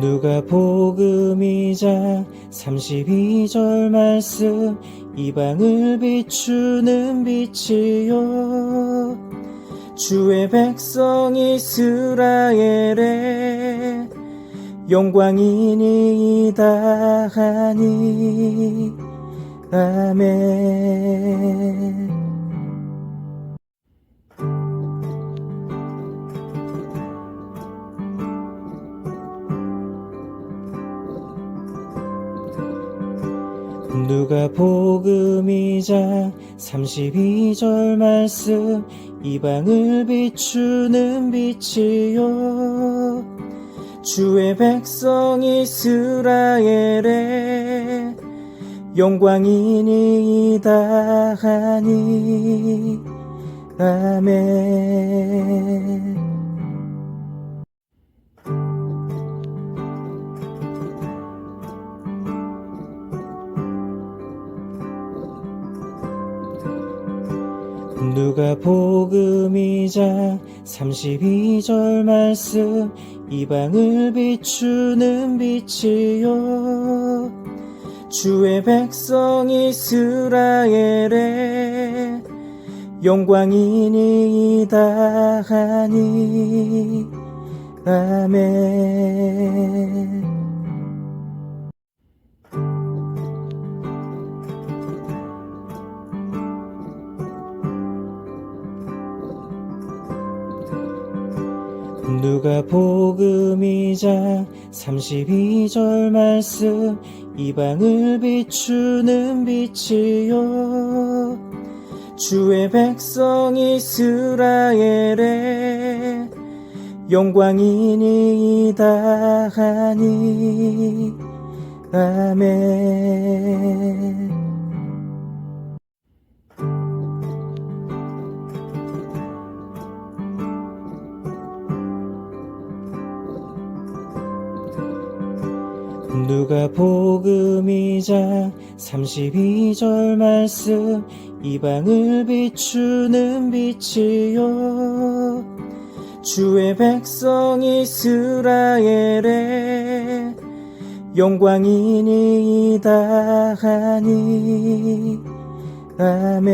누가 복음이자 32절 말씀 이 방을 비추는 빛이요. 주의 백성 이스라엘의 영광이니이다 하니. 아멘 누가 복음이자 32절 말씀 이방을 비추는 빛이요. 주의 백성 이스라엘의 영광이니이다 하니. 아멘 누가 복음이자 32절 말씀 이방을 비추는 빛이요. 주의 백성 이스라엘의 영광이니이다 하니. 아멘 누가 복음이자 32절 말씀 이 방을 비추는 빛이요. 주의 백성 이스라엘의 영광이니이다 하니. 아멘 누가 복음이자 32절 말씀 이방을 비추는 빛이요. 주의 백성 이스라엘의 영광이니이다 하니. 아멘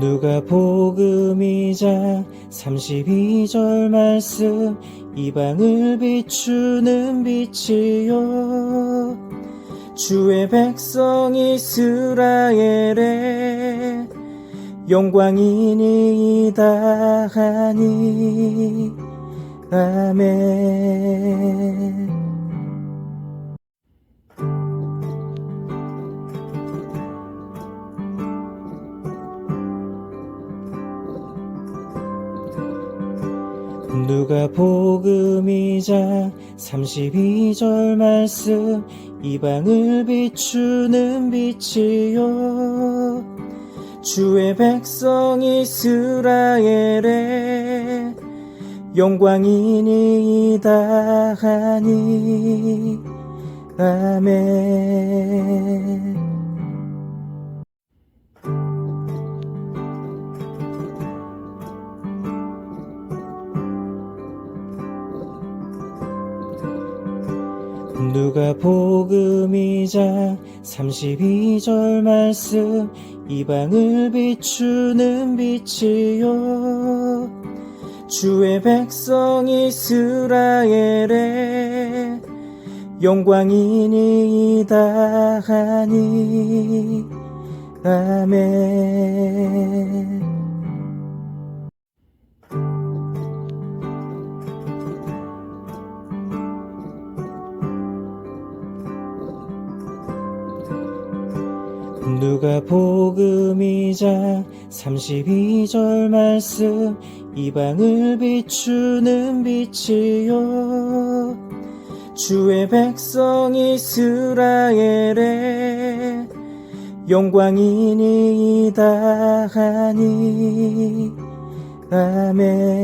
누가 복음이자 32절 말씀 이 방을 비추는 빛이요. 주의 백성 이스라엘의 영광이니이다 하니. 아멘 누가 복음이자 32절 말씀 이 방을 비추는 빛이요. 주의 백성 이스라엘의 영광이니이다 하니. 아멘 누가 복음이자 32절 말씀 이방을 비추는 빛이요. 주의 백성 이스라엘의 영광이니이다 하니. 아멘 누가 복음이자 32절 말씀 이 방을 비추는 빛이요. 주의 백성 이스라엘의 영광이니이다 하니. 아멘